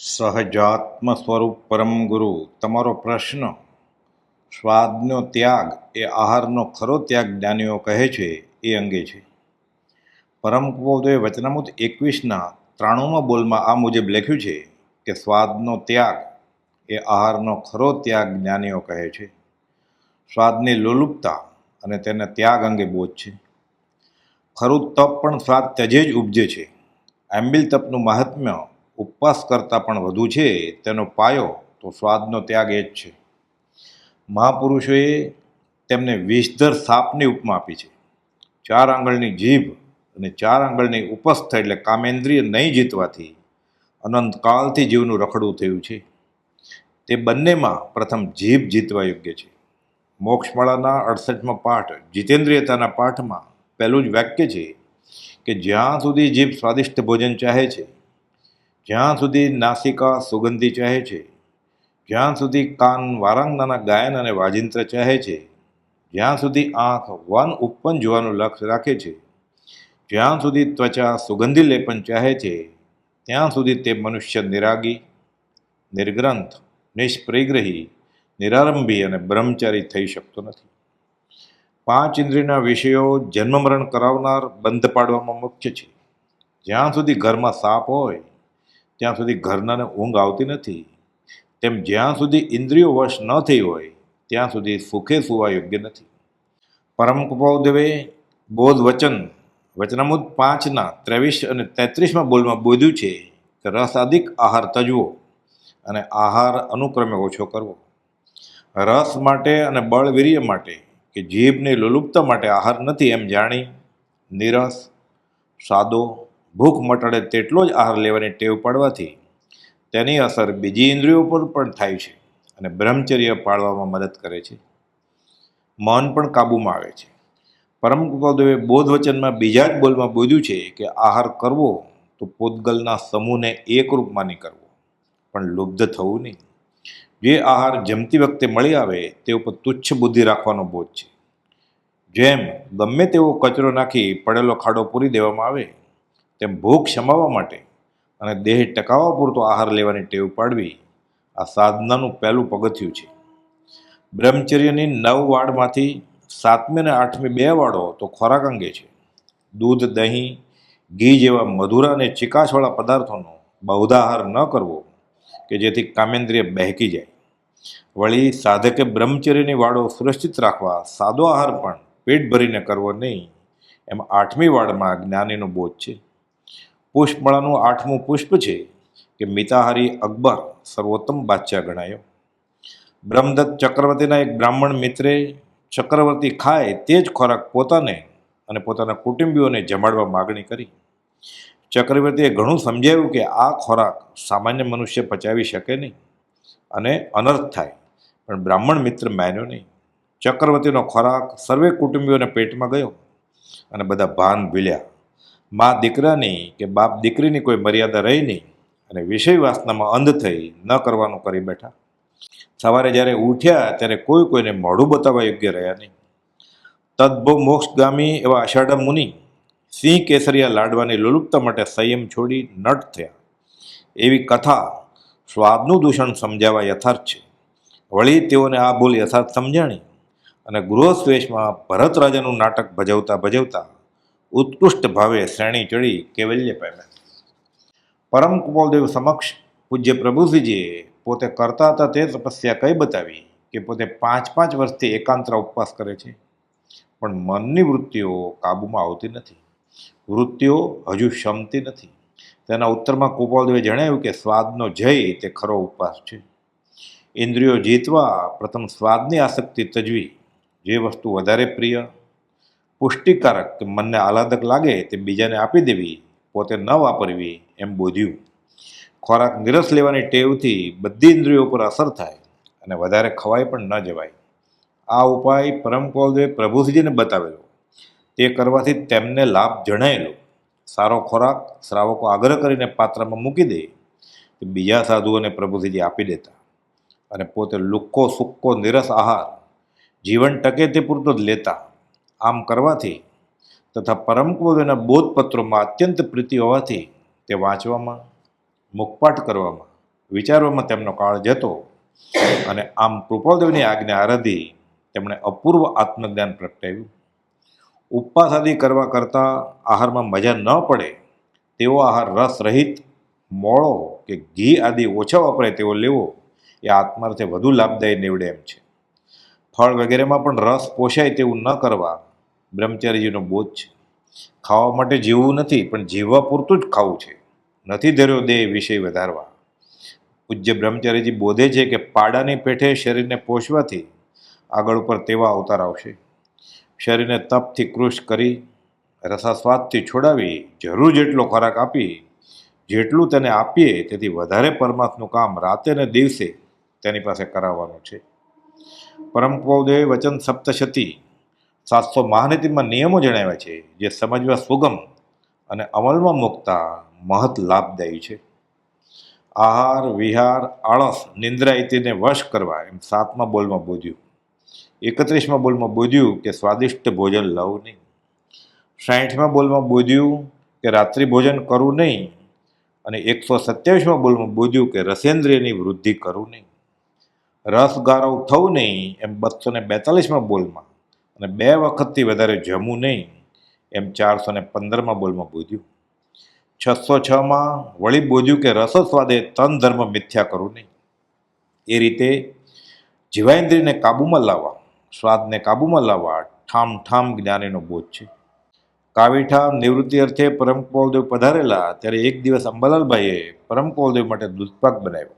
સહજાત્મ સ્વરૂપ પરમ ગુરુ, તમારો પ્રશ્ન, સ્વાદનો ત્યાગ એ આહારનો ખરો ત્યાગ જ્ઞાનીઓ કહે છે, એ અંગે છે. પરમ કુબોધોએ વચનામૃત એકવીસના ત્રાણુમાં બોલમાં આ મુજબ લખ્યું છે કે, સ્વાદનો ત્યાગ એ આહારનો ખરો ત્યાગ જ્ઞાનીઓ કહે છે. સ્વાદની લોલુપતા અને તેના ત્યાગ અંગે બોધ છે. ખરું તપ પણ સ્વાદ ત્યજે જ ઉપજે છે. આંબિલ તપનું મહાત્મ્ય ઉપવાસ કરતાં પણ વધુ છે, તેનો પાયો તો સ્વાદનો ત્યાગ એ જ છે. મહાપુરુષોએ તેમને વિષધર સાપની ઉપમા આપી છે. ચાર આંગળની જીભ અને ચાર આંગળની ઉપસ્થ એટલે કામેન્દ્રિય નહીં જીતવાથી અનંતકાળથી જીવનું રખડું થયું છે. તે બંનેમાં પ્રથમ જીભ જીતવા યોગ્ય છે. મોક્ષમાળાના અડસઠમાં પાઠ જીતેન્દ્રિયતાના પાઠમાં પહેલું જ વાક્ય છે કે જ્યાં સુધી જીભ સ્વાદિષ્ટ ભોજન ચાહે છે જ્યાં સુધી નાસિકા સુગંધી ચહે છે, જ્યાં સુધી કાન વારાંગનાના ગાયન અને વાજિંત્ર ચહે છે, જ્યાં સુધી આંખ વન ઉપવન જોવાનું લક્ષ્ય રાખે છે, જ્યાં સુધી ત્વચા સુગંધી લેપન ચાહે છે, ત્યાં સુધી તે મનુષ્ય નિરાગી, નિર્ગ્રંથ નિષ્પ્રિગ્રહી નિરારંભી અને બ્રહ્મચારી થઈ શકતો નથી. પાંચ ઇન્દ્રિયના વિષયો જન્મ મરણ કરાવનાર બંધ પાડવામાં મુખ્ય છે. જ્યાં સુધી ઘરમાં સાપ હોય ત્યાં સુધી ઘરનાને ઊંઘ આવતી નથી. તેમ જ્યાં સુધી ઇન્દ્રિયો વશ ન થઈ હોય, ત્યાં સુધી સુખે સુવા યોગ્ય નથી. પરમ કૃપાદેવે બોધ વચન, વચનામુદ પાંચના ત્રેવીસ અને તેત્રીસમાં બોલમાં બોધ્યું છે કે રસ અધિક આહાર તજવો અને આહાર અનુક્રમે ઓછો કરવો. રસ માટે અને બળવીર્ય માટે કે જીભની લુલુપતા માટે આહાર નથી એમ જાણી નિરસ, સાદો ભૂખ મટાડે તેટલો જ આહાર લેવાની ટેવ પાડવાથી તેની અસર બીજી ઇન્દ્રિયો પર પણ થાય છે અને બ્રહ્મચર્ય પાળવામાં મદદ કરે છે. મન પણ કાબૂમાં આવે છે. પરમ કૃપાદેવે બોધ વચનમાં બીજા જ બોલમાં બોધ્યું છે કે આહાર કરવો તો પોતગલના સમૂહને એકરૂપ માની કરવો, પણ લુબ્ધ થવું નહીં. જે આહાર જમતી વખતે મળી આવે તે ઉપર તુચ્છ બુદ્ધિ રાખવાનો બોધ છે. જેમ ગમે તેવો કચરો નાખી પડેલો ખાડો પૂરી દેવામાં આવે તેમ ભૂખ શમાવવા માટે અને દેહ ટકાવવા પૂરતો આહાર લેવાની ટેવ પાડવી આ સાધનાનું પહેલું પગથિયું છે. બ્રહ્મચર્યની નવ વાડમાંથી સાતમી અને આઠમી બે વાડો તો ખોરાક અંગે છે. દૂધ, દહીં, ઘી જેવા મધુરા અને ચિકાશવાળા પદાર્થોનો બહુધાહાર ન કરવો કે જેથી કામેન્દ્રિય બહેકી જાય. વળી સાધકે બ્રહ્મચર્યની વાડો સુરક્ષિત રાખવા સાદો આહાર પણ પેટ ભરીને કરવો નહીં, એમ આઠમી વાડમાં જ્ઞાનીનો બોધ છે. પુષ્પમાળાનું આઠમું પુષ્પ છે કે મિતાહારી અકબર સર્વોત્તમ બાદશાહ ગણાયો. બ્રહ્મદત્ત ચક્રવર્તીના એક બ્રાહ્મણ મિત્રે ચક્રવર્તી ખાય તે જ ખોરાક પોતાને અને પોતાના કુટુંબીઓને જમાડવા માગણી કરી. ચક્રવર્તીએ ઘણું સમજાવ્યું કે આ ખોરાક સામાન્ય મનુષ્ય પચાવી શકે નહીં અને અનર્થ થાય, પણ બ્રાહ્મણ મિત્ર માન્યો નહીં. ચક્રવર્તીનો ખોરાક સર્વે કુટુંબીઓને પેટમાં ગયો અને બધા ભાન ભીલ્યા. મા દીકરાની કે બાપ દીકરીની કોઈ મર્યાદા રહી નહીં અને વિષય વાસનામાં અંધ થઈ ન કરવાનું કરી બેઠા. સવારે જ્યારે ઉઠ્યા ત્યારે કોઈ કોઈને મોઢું બતાવવા યોગ્ય રહ્યા નહીં. તદ્ભો મોક્ષગામી એવા અષાઢ મુનિ સિંહ કેસરિયા લાડવાની લુલુપતા માટે સંયમ છોડી નટ થયા. એવી કથા સ્વાદનું દૂષણ સમજાવવા યથાર્થ છે. વળી તેઓને આ ભૂલ યથાર્થ સમજાણી અને ગૃહસ્વેશમાં ભરત રાજાનું નાટક ભજવતા ભજવતા ઉત્કૃષ્ટ ભાવે શ્રેણી ચડી કેવલ્ય પામ્યા પરમ કુપાલદેવ સમક્ષ પૂજ્ય પ્રભુજીએ પોતે કરતા હતા તે તપસ્યા કઈ બતાવી કે પોતે પાંચ પાંચ વર્ષથી એકાંતરા ઉપવાસ કરે છે? પણ મનની વૃત્તિઓ કાબૂમાં આવતી નથી. વૃત્તિઓ હજુ શમતી નથી. તેના ઉત્તરમાં કુપાલદેવે જણાવ્યું કે સ્વાદનો જય તે ખરો ઉપવાસ છે. ઇન્દ્રિયો જીતવા પ્રથમ સ્વાદની આસક્તિ તજવી. જે વસ્તુ વધારે પ્રિય પુષ્ટિકારક કે મનને આહલાદક લાગે તે બીજાને આપી દેવી, પોતે ન વાપરવી એમ બોધ્યું. ખોરાક નિરસ લેવાની ટેવથી બધી ઇન્દ્રિયો પર અસર થાય અને વધારે ખવાય પણ ન જવાય. આ ઉપાય પરમ કૌલદેવે પ્રભુજીને બતાવેલો. તે કરવાથી તેમને લાભ જણાયેલો. સારો ખોરાક શ્રાવકો આગ્રહ કરીને પાત્રમાં મૂકી દે. તે બીજા સાધુઓને પ્રભુજીજી આપી દેતા. અને પોતે લુક્કો સુક્કો નિરસ આહાર, જીવન ટકે તે પૂરતો જ લેતા. આમ કરવાથી તથા પરમ કૌલદેવના બોધપત્રોમાં અત્યંત પ્રીતિ હોવાથી તે વાંચવામાં, મુખપાઠ કરવામાં, વિચારવામાં તેમનો કાળ જતો અને આમ કૃપાલદેવની આજ્ઞા આરાધી તેમણે અપૂર્વ આત્મજ્ઞાન પ્રગટાવ્યું. ઉપવાસ આદિ કરવા કરતાં આહારમાં મજા ન પડે તેવો આહાર રસ રહિત, મોળો કે ઘી આદિ ઓછા વપરાય તેવો લેવો એ આત્માર્થે વધુ લાભદાયી નીવડે એમ છે. ફળ વગેરેમાં પણ રસ પોષાય તેવું ન કરવા બ્રહ્મચારીજીનો બોધ છે. ખાવા માટે જીવવું નથી, પણ જીવવા પૂરતું જ ખાવું છે. નથી ધર્યો દેહ વિષય વધારવા. પૂજ્ય બ્રહ્મચારીજી બોધે છે કે પાડાની પેઠે શરીરને પોષવાથી આગળ ઉપર તેવા અવતાર આવશે. શરીરને તપથી કૃષ કરી, રસાસ્વાદથી છોડાવી, જરૂર જેટલો ખોરાક આપી, જેટલું તેને આપીએ, તેથી વધારે પરમાત્મનું કામ રાતે ને દિવસે તેની પાસે કરાવવાનું છે. પરમ વચન સપ્તશતી. સાતસો મહાનીતિમાં નિયમો જણાવ્યા છે, જે સમજવા સુગમ અને અમલમાં મૂકતા મહત લાભદાયી છે. આહાર, વિહાર, આળસ નિંદ્રા ઇત્યાદિને વશ કરવા એમ સાતમા બોલમાં બોધ્યું. એકત્રીસમાં બોલમાં બોધ્યું કે સ્વાદિષ્ટ ભોજન લવ નહીં. સાઠમાં બોલમાં બોધ્યું કે રાત્રિ ભોજન કરવું નહીં. અને એકસો સત્યાવીસમાં બોલમાં બોધ્યું કે રસેન્દ્રિયની વૃદ્ધિ કરવું નહીં. રસ ગારવ થવું નહીં એમ બસો ને બેતાલીસમાં બોલમાં અને બે વખતથી વધારે જમવું નહીં, એમ ચારસો ને પંદરમાં બોલમાં બોધ્યું. છસો છમાં વળી બોધ્યું કે રસસ્વાદે તન ધર્મ મિથ્યા કરવું નહીં. એ રીતે જીવાઇન્દ્રિયને કાબૂમાં લાવવા, સ્વાદને કાબૂમાં લાવવા ઠામ ઠામ જ્ઞાનીનો બોધ છે. કાવીઠામ નિવૃત્તિ અર્થે પરમ કોલદેવ પધારેલા ત્યારે એક દિવસ અંબાલાલભાઈએ પરમ કોલદેવ માટે દૂધપાક બનાવ્યો.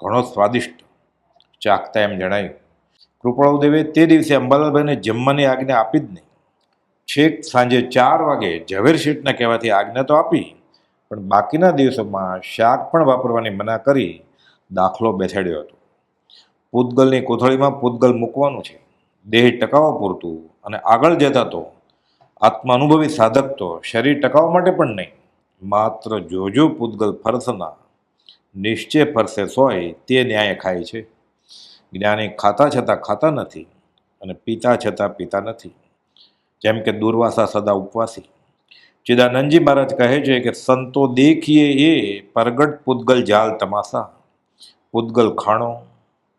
ઘણો સ્વાદિષ્ટ, ચાખતા એમ જણાયું. કૃપાળુદેવે તે દિવસે અંબાલાલભાઈને જમવાની આજ્ઞા આપી જ નહીં. છેક સાંજે ચાર વાગે ઝવેર શેઠના કહેવાથી આજ્ઞા તો આપી, પણ બાકીના દિવસોમાં શાક પણ વાપરવાની મના કરી દાખલો બેસાડ્યો હતો. પૂતગલની કોથળીમાં પૂતગલ મૂકવાનું છે. દેહ ટકાવવા પૂરતું અને આગળ જતા તો આત્માનુભવી સાધક તો શરીર ટકાવવા માટે પણ નહીં. માત્ર જોજો પૂતગલ ફરસના, નિશ્ચય ફરસે સોય તે ન્યાય ખાય છે. જ્ઞાની ખાતા છતાં ખાતા નથી અને પીતા છતાં પીતા નથી. જેમ કે દુર્વાસા સદા ઉપવાસી. ચિદાનંદજી મહારાજ કહે છે કે સંતો દેખીએ એ પરગટ પૂતગલ જાલ તમાસા પૂતગલ ખાણો,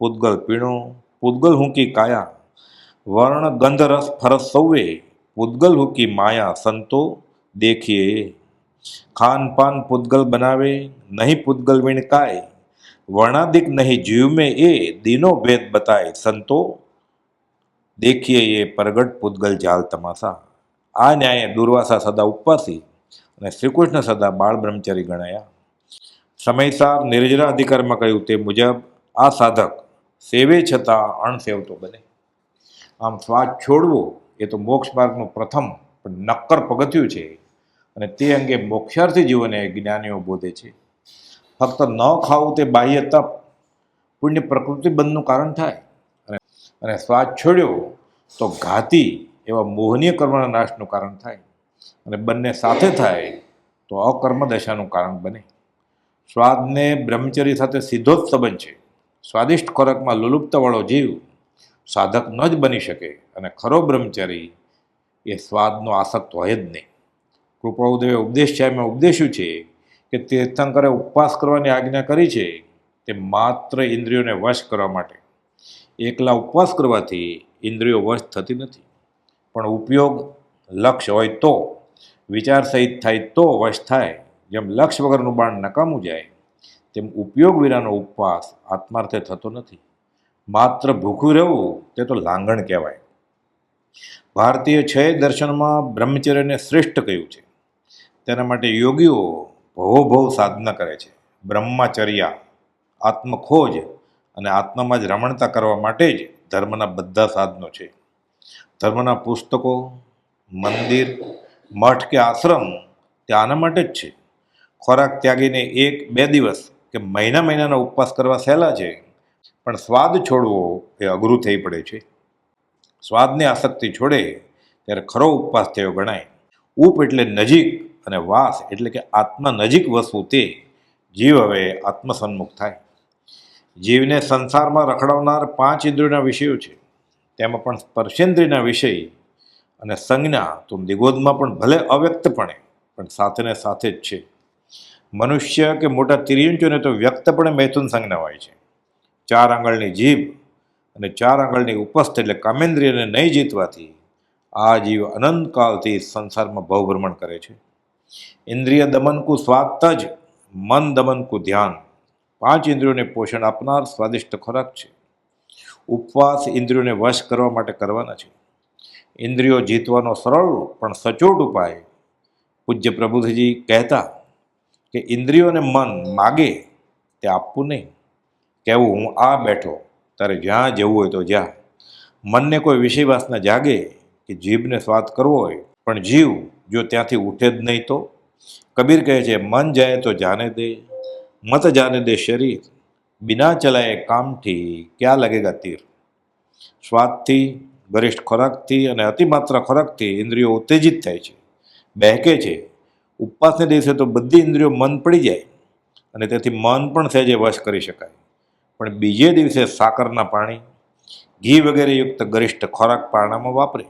પૂતગલ પીણો, પૂતગલ હુંકી કાયા, વર્ણ ગંધ રસ ફરસ સૌએ, પૂતગલ હુકી માયા સંતો દેખીએ ખાન પાન પૂતગલ બનાવે, નહીં પૂતગલ વિણકાય વર્ણાધિક નહીં જીવ મેં એ દિનો ભેદ બતાય. સંતો, દેખીએ એ પરગટ પૂતગલ જાલ તમાસા આ ન્યાયે દુર્વાસા સદા ઉપવાસી અને શ્રીકૃષ્ણ સદા બાળ બ્રહ્મચારી ગણાયા. સમયસાર નિર્જરા અધિકારમાં કહ્યું તે મુજબ આ સાધક સેવે છતાં અણસેવતો બને. આમ શ્વાસ છોડવો એ તો મોક્ષ માર્ગનું પ્રથમ નક્કર પગથિયું છે અને તે અંગે મોક્ષાર્થી જીવોને જ્ઞાનીઓ બોધે છે. ફક્ત ન ખાવું તે બાહ્ય તપ પુણ્ય પ્રકૃતિ બંધનું કારણ થાય. અને અને શ્વાસ છોડ્યો તો ઘાતી એવા મોહનીય કર્મના નાશનું કારણ થાય. અને બંને સાથે થાય તો અકર્મ દશાનું કારણ બને. સ્વાદને બ્રહ્મચર્ય સાથે સીધો જ સંબંધ છે. સ્વાદિષ્ટ ખોરાકમાં લુલુપ્તવાળો જીવ સાધક ન જ બની શકે અને ખરો બ્રહ્મચારી એ સ્વાદનો આસક્ત હોય જ નહીં. કૃપાઉદેવે ઉપદેશ છે, એમાં ઉપદેશ્યું છે? કે તીર્થંકરે ઉપવાસ કરવાની આજ્ઞા કરી છે તે માત્ર ઇન્દ્રિયોને વશ કરવા માટે. એકલા ઉપવાસ કરવાથી ઇન્દ્રિયો વશ થતી નથી. પણ ઉપયોગ લક્ષ્ય હોય તો, વિચાર સહિત થાય તો વશ થાય. જેમ લક્ષ વગરનું બાણ નકામું જાય, તેમ ઉપયોગ વિનાનો ઉપવાસ આત્માર્થે થતો નથી. માત્ર ભૂખું રહેવું તે તો લાંગણ કહેવાય. ભારતીય છ દર્શનમાં બ્રહ્મચર્યને શ્રેષ્ઠ કહ્યું છે. તેના માટે યોગીઓ ભવોભવ સાધના કરે છે. બ્રહ્મચર્યા, આત્મખોજ અને આત્મામાં જ રમણતા કરવા માટે જ ધર્મના બધા સાધનો છે. ધર્મના પુસ્તકો, મંદિર, મઠ કે આશ્રમ તે આના માટે જ છે. ખોરાક ત્યાગીને એક બે દિવસ કે મહિના મહિનાનો ઉપવાસ કરવા સહેલા છે. પણ સ્વાદ છોડવો એ અઘરું થઈ પડે છે. સ્વાદની આસક્તિ છોડે ત્યારે ખરો ઉપવાસ થયો ગણાય. ઉપ એટલે નજીક અને વાસ એટલે કે આત્મા નજીક વસવું તે જીવ હવે આત્મસન્મુખ થાય. જીવને સંસારમાં રખડાવનાર પાંચ ઇન્દ્રિયોના વિષયો છે. તેમાં પણ સ્પર્શેન્દ્રિયના વિષય અને સંજ્ઞા તો નિગોદમાં પણ ભલે અવ્યક્તપણે, પણ સાથેને સાથે જ છે. મનુષ્ય કે મોટા તિર્યંચોને તો વ્યક્તપણે મૈથુન સંજ્ઞા હોય છે. ચાર આંગળની જીભ અને ચાર આંગળની ઉપસ્થ એટલે કામેન્દ્રિયને નહીં જીતવાથી આ જીવ અનંતકાલથી સંસારમાં ભવભ્રમણ કરે છે. ઇન્દ્રિય દમનકુ સ્વાદ જ, મન દમનકું ધ્યાન. પાંચ ઇન્દ્રિયોને પોષણ આપનાર સ્વાદિષ્ટ ખોરાક છે. ઉપવાસ ઇન્દ્રિયોને વશ કરવા માટે કરવાના છે. ઇન્દ્રિયો જીતવાનો સરળ પણ સચોટ ઉપાય. પૂજ્ય પ્રબુદ્ધજી કહેતા કે ઇન્દ્રિયોને મન માગે તે આપવું નહીં. કહેવું, હું આ બેઠો, તારે જ્યાં જવું હોય તો જ્યાં મનને કોઈ વિષય વાસના જાગે કે જીભને સ્વાદ કરવો હોય, પણ જીવ જો ત્યાંથી ઉઠે જ નહીં તો? કબીર કહે છે, મન જાય તો જાને દે, મત જાને દે શરીર. બિના ચલાએ કામથી ક્યાં લગેગા તીર? સ્વાદથી ગરિષ્ઠ ખોરાકથી અને અતિમાત્ર ખોરાકથી ઇન્દ્રિયો ઉત્તેજિત થાય છે. બહેકે છે, ઉપવાસને દિવસે તો બધી ઇન્દ્રિયો મન પડી જાય અને તેથી મન પણ સહેજે વશ કરી શકાય. પણ બીજે દિવસે સાકરના પાણી, ઘી વગેરે યુક્ત ગરિષ્ઠ ખોરાક પારણામાં વાપરે.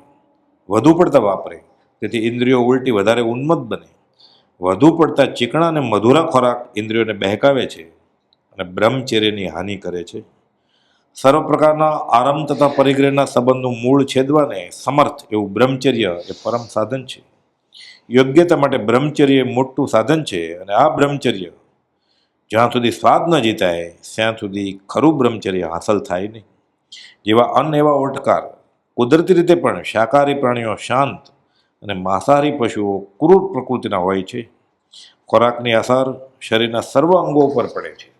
વધુ પડતા વાપરે. તેથી ઇન્દ્રિયો ઉલટી વધારે ઉન્મત બને. વધુ પડતા ચીકણા અને મધુરા ખોરાક ઇન્દ્રિયોને બહેકાવે છે અને બ્રહ્મચર્યની હાનિ કરે છે. સર્વ પ્રકારના આરામ તથા પરિગ્રહના સંબંધનું મૂળ છેદવાને સમર્થ એવું બ્રહ્મચર્ય એ પરમ સાધન છે. યોગ્યતા માટે બ્રહ્મચર્ય મોટું સાધન છે અને આ બ્રહ્મચર્ય જ્યાં સુધી સ્વાદ ન જીતાય, ત્યાં સુધી ખરું બ્રહ્મચર્ય હાંસલ થાય નહીં. જેવા અન્ન એવા ઓટકાર કુદરતી રીતે પણ શાકાહારી પ્રાણીઓ શાંત અને માંસાહારી પશુઓ ક્રૂર પ્રકૃતિના હોય છે. ખોરાકની અસર શરીરના સર્વ અંગો ઉપર પડે છે.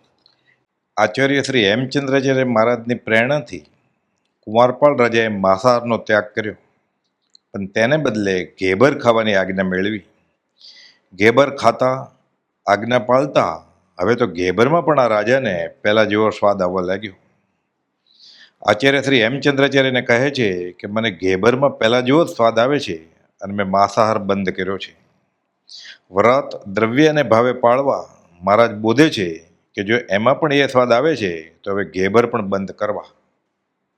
આચાર્ય શ્રી હેમચંદ્રાચાર્ય મહારાજની પ્રેરણાથી કુંવારપાળ રાજાએ માંસાહારનો ત્યાગ કર્યો. પણ તેને બદલે ઘેબર ખાવાની આજ્ઞા મેળવી. ઘેબર ખાતા, આજ્ઞા પાળતા હવે તો ઘેબરમાં પણ આ રાજાને પહેલાં જેવો સ્વાદ આવવા લાગ્યો. આચાર્ય શ્રી હેમચંદ્રાચાર્યને કહે છે કે મને ઘેબરમાં પહેલાં જેવો જ સ્વાદ આવે છે. અને મેં માંસાહાર બંધ કર્યો છે. વ્રત દ્રવ્ય અને ભાવે પાળવા મહારાજ બોધે છે કે જો એમાં પણ એ સ્વાદ આવે છે, તો હવે ઘેબર પણ બંધ કરવા.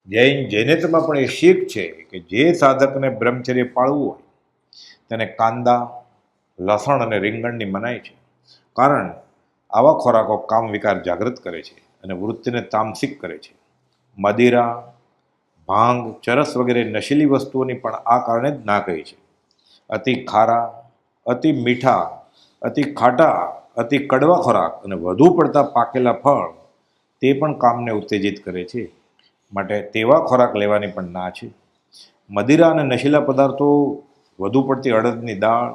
જૈન જૈનેતરમાં પણ એ શીખ છે કે જે સાધકને બ્રહ્મચર્ય પાળવું હોય, તેને કાંદા, લસણ અને રીંગણની મનાય છે. કારણ આવા ખોરાકો કામ વિકાર જાગૃત કરે છે અને વૃત્તિને તામસિક કરે છે. મદિરા, ભાંગ, ચરસ વગેરે નશીલી વસ્તુઓની પણ આ કારણે જ ના કહી છે. અતિ ખારા, અતિ મીઠા, અતિ ખાટા, અતિ કડવા ખોરાક અને વધુ પડતા પાકેલા ફળ તે પણ કામને ઉત્તેજિત કરે છે. માટે તેવા ખોરાક લેવાની પણ ના છે. મદિરા અને નશીલા પદાર્થો, વધુ પડતી અડદની દાળ,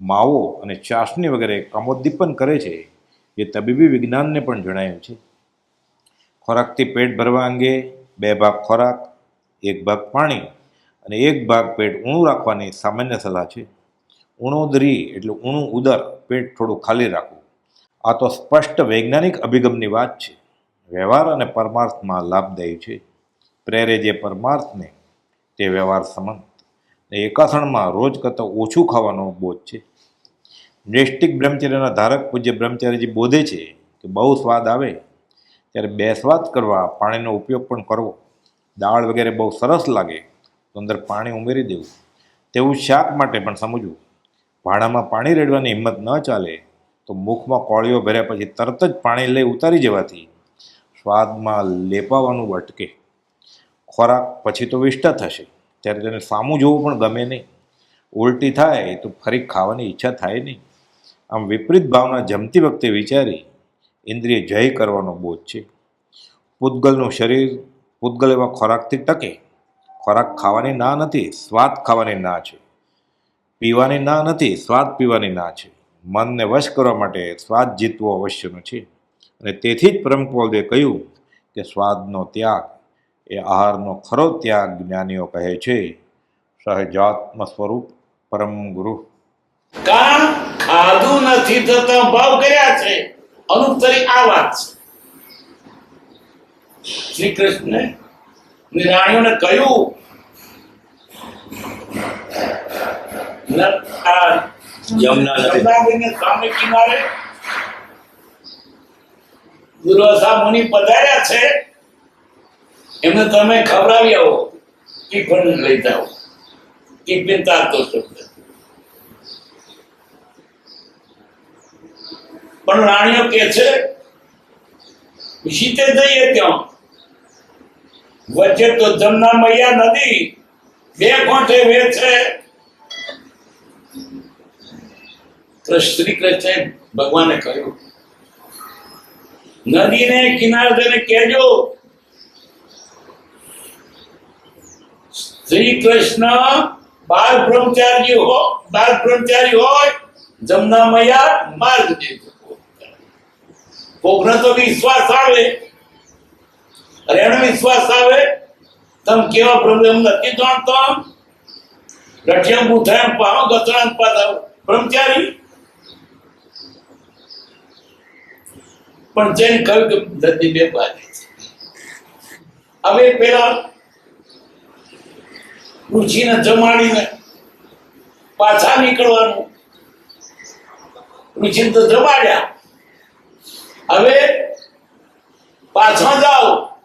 માવો અને ચાસણી વગેરે કામોદ્દીપન કરે છે એ તબીબી વિજ્ઞાનને પણ જણાયું છે. ખોરાકથી પેટ ભરવા અંગે બે ભાગ ખોરાક, એક ભાગ પાણી અને એક ભાગ પેટ ઊણું રાખવાની સામાન્ય સલાહ છે. ઉણોદરી એટલે ઊણું ઉદર, પેટ થોડું ખાલી રાખવું. આ તો સ્પષ્ટ વૈજ્ઞાનિક અભિગમની વાત છે. વ્યવહાર અને પરમાર્થમાં લાભદાયી છે. પ્રેરે જે પરમાર્થને તે વ્યવહાર સમંત. ને એકાસણમાં રોજ કરતાં ઓછું ખાવાનો બોધ છે. નૈષ્ટિક બ્રહ્મચર્યના ધારક પૂજ્ય બ્રહ્મચારીજી બોધે છે કે બહુ સ્વાદ આવે ત્યારે બેસવાદ કરવા પાણીનો ઉપયોગ પણ કરવો. દાળ વગેરે બહુ સરસ લાગે. તો અંદર પાણી ઉમેરી દેવું. તેવું શાક માટે પણ સમજવું. ભાણામાં પાણી રેડવાની હિંમત ન ચાલે તો મુખમાં કોળીઓ ભર્યા પછી તરત જ પાણી લઈ ઉતારી જવાથી સ્વાદમાં લેપાવાનું અટકે. ખોરાક પછી તો વિષ્ટા થશે. ત્યારે તેને સામું જોવું પણ ગમે નહીં. ઉલટી થાય તો ફરી ખાવાની ઈચ્છા થાય નહીં. આમ વિપરીત ભાવના જમતી વખતે વિચારી ઇન્દ્રિય જય કરવાનો બોધ છે. પૂતગલનું શરીર પૂતગલ એવા ખોરાકથી ટકે. ખોરાક ખાવાની ના નથી, સ્વાદ ખાવાની ના છે. પીવાની ના નથી, સ્વાદ પીવાની ના છે. મનને વશ કરવા માટે સ્વાદ જીતવો અવશ્યનો છે. અને તેથી જ પરમપોદે કહ્યું કે સ્વાદનો ત્યાગ એ આહારનો ખરો ત્યાગ જ્ઞાનીઓ કહે છે. સહજાત્મ સ્વરૂપ પરમ ગુરુ. કામ ખાધું નથી થતા ભાવ કર્યા છે. અનુત્તરી આ વાત છે. શ્રી કૃષ્ણ નિરાણીઓને કહ્યું પણ રાણીઓ કે છે જીતે જઈએ ત્યાં. વચ્ચે તો જમના મૈયા નદી બે કોઠે વેચે. તો શ્રી કૃષ્ણ ભગવાને કહ્યું, નદીને કિનારે કહેજો શ્રી કૃષ્ણ બાળ બ્રહ્મચારી હો, બાળ બ્રહ્મચારી હોય જમના મૈયા માર્ગ દેજો. કોકને તો વિશ્વાસ આવે, અરે એનો વિશ્વાસ આવે, તમે કેવા પ્રોબ્લેમ નથી જાણતો? રઠિયા બુઠાય પાવ ગતરાન પાદ બ્રહ્મચારી પણ જેને કહ્યું કે નદી બે બાજુ છે. પેલા ઋષિને જમાડીને પાછા નીકળવાનું. ઋષિને તો જમાડ્યા. હવે પાછા જાઓ.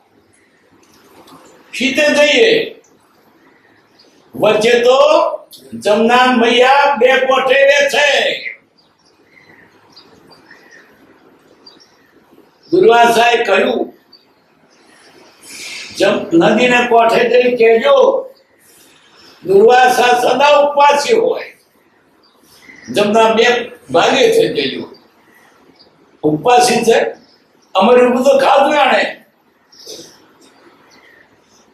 શીતે જઈએ. વચ્ચે તો જમનાન ભૈયા બે કોઠે છે દુર્વાસાએ કહ્યું નદીને કોઠે જઈ કહેજો, દુર્વાસા સદા ઉપવાસી હોય. જમના બે ભાગે છે જજો ઉપવાસી છે? અમારું બધું ખાધું આણે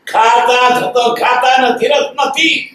ખાતા થતો ખાતા નથી, રસ નથી.